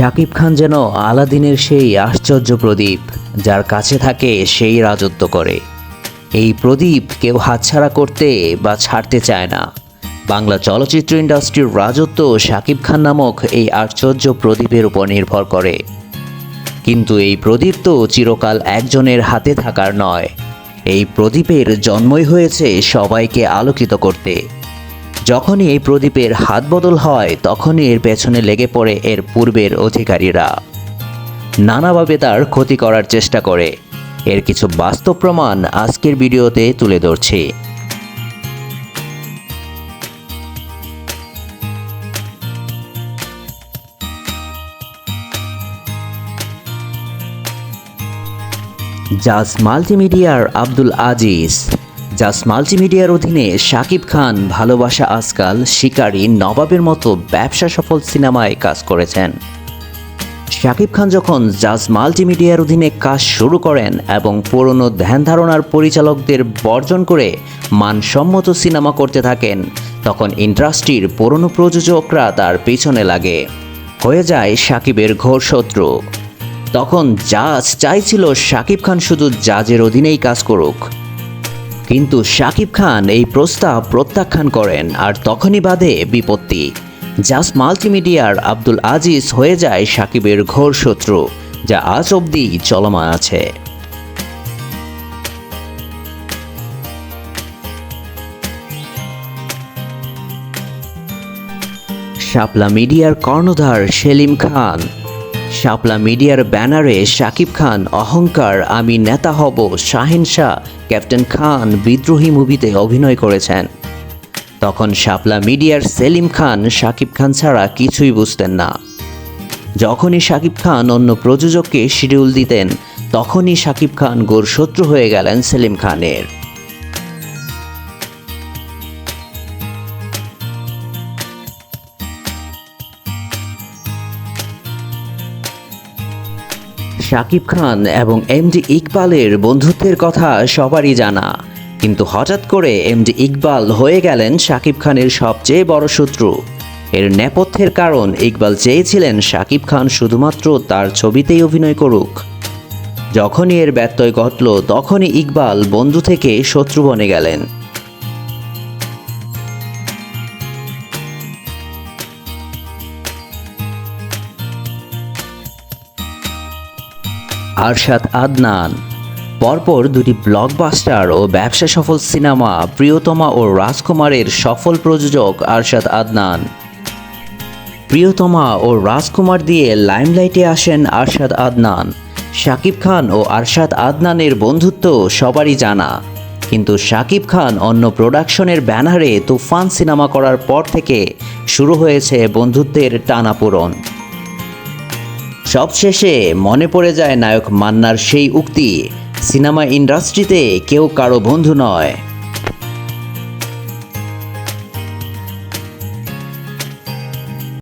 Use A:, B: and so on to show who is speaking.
A: শাকিব খান যেন আলাদিনের সেই আশ্চর্য প্রদীপ, যার কাছে থাকে সেই রাজত্ব করে। এই প্রদীপ কেউ হাতছাড়া করতে বা ছাড়তে চায় না। বাংলা চলচ্চিত্র ইন্ডাস্ট্রির রাজত্ব শাকিব খান নামক এই আশ্চর্য প্রদীপের উপর নির্ভর করে। কিন্তু এই প্রদীপ তো চিরকাল একজনের হাতে থাকার নয়। এই প্রদীপের জন্মই হয়েছে সবাইকে আলোকিত করতে। যখনই এই প্রদীপের হাত বদল হয়, তখনই এর পেছনে লেগে পড়ে এর পূর্বের অধিকারীরা। নানাভাবে তার ক্ষতি করার চেষ্টা করে। এর কিছু বাস্তব প্রমাণ আজকের ভিডিওতে তুলে ধরছি। জাজ মাল্টিমিডিয়ার আব্দুল আজিজ। জাজ মাল্টিমিডিয়ার অধীনে শাকিব খান ভালোবাসা আজকাল শিকারী নবাবের মতো ব্যবসা সফল সিনেমায় কাজ করেছেন। শাকিব খান যখন জাজ মাল্টিমিডিয়ার অধীনে কাজ শুরু করেন এবং পুরনো ধ্যান ধারণার পরিচালকদের বর্জন করে মানসম্মত সিনেমা করতে থাকেন, তখন ইন্ডাস্ট্রির পুরনো প্রযোজকরা তার পিছনে লাগে। হয়ে যায় শাকিবের ঘোর শত্রু। তখন জাজ চাইছিল শাকিব খান শুধু জাজের অধীনেই কাজ করুক। কিন্তু শাকিব খান এই প্রস্তাব প্রত্যাখ্যান করেন আর তখনই বাদে বিপত্তি। জাস মাল্টিমিডিয়ার আব্দুল আজিজ হয়ে যায় শাকিবের ঘোর শত্রু, যা আজ অবধি চলমান আছে। শাপলা মিডিয়ার কর্ণধার সেলিম খান শাপলা মিডিয়ার ব্যানারে শাকিব খান, অহংকার, আমি নেতা হব, শাহিন শাহ, ক্যাপ্টেন খান বিদ্রোহী মুভিতে অভিনয় করেছেন। তখন শাপলা মিডিয়ার সেলিম খান শাকিব খান ছাড়া কিছুই বুঝতেন না। যখনই শাকিব খান অন্য প্রযোজককে শিডিউল দিতেন, তখনই শাকিব খান গোর শত্রু হয়ে গেলেন সেলিম খানের। শাকিব খান এবং এমডি ইকবালের বন্ধুত্বের কথা সবারই জানা। কিন্তু হঠাৎ করে এমডি ইকবাল হয়ে গেলেন শাকিব খানের সবচেয়ে বড় শত্রু। এর নেপথ্যের কারণ ইকবাল চেয়েছিলেন শাকিব খান শুধুমাত্র তার ছবিতেই অভিনয় করুক। যখনই এর ব্যত্যয় ঘটল, তখনই ইকবাল বন্ধু থেকে শত্রু বনে গেলেন। আরশাদ আদনান। পরপর দুটি ব্লকবাস্টার ও ব্যবসা সফল সিনেমা প্রিয়তমা ও রাজকুমারের সফল প্রযোজক আরশাদ আদনান। প্রিয়তমা ও রাজকুমার দিয়ে লাইমলাইটে আসেন আরশাদ আদনান। শাকিব খান ও আরশাদ আদনানের বন্ধুত্ব সবারই জানা। কিন্তু শাকিব খান অন্য প্রোডাকশনের ব্যানারে তুফান সিনেমা করার পর থেকে শুরু হয়েছে বন্ধুত্বের টানাপোড়ন। সবশেষে মনে পড়ে যায় নায়ক মান্নার সেই উক্তি সিনেমা ইন্ডাস্ট্রিতে কেউ কারও বন্ধু নয়।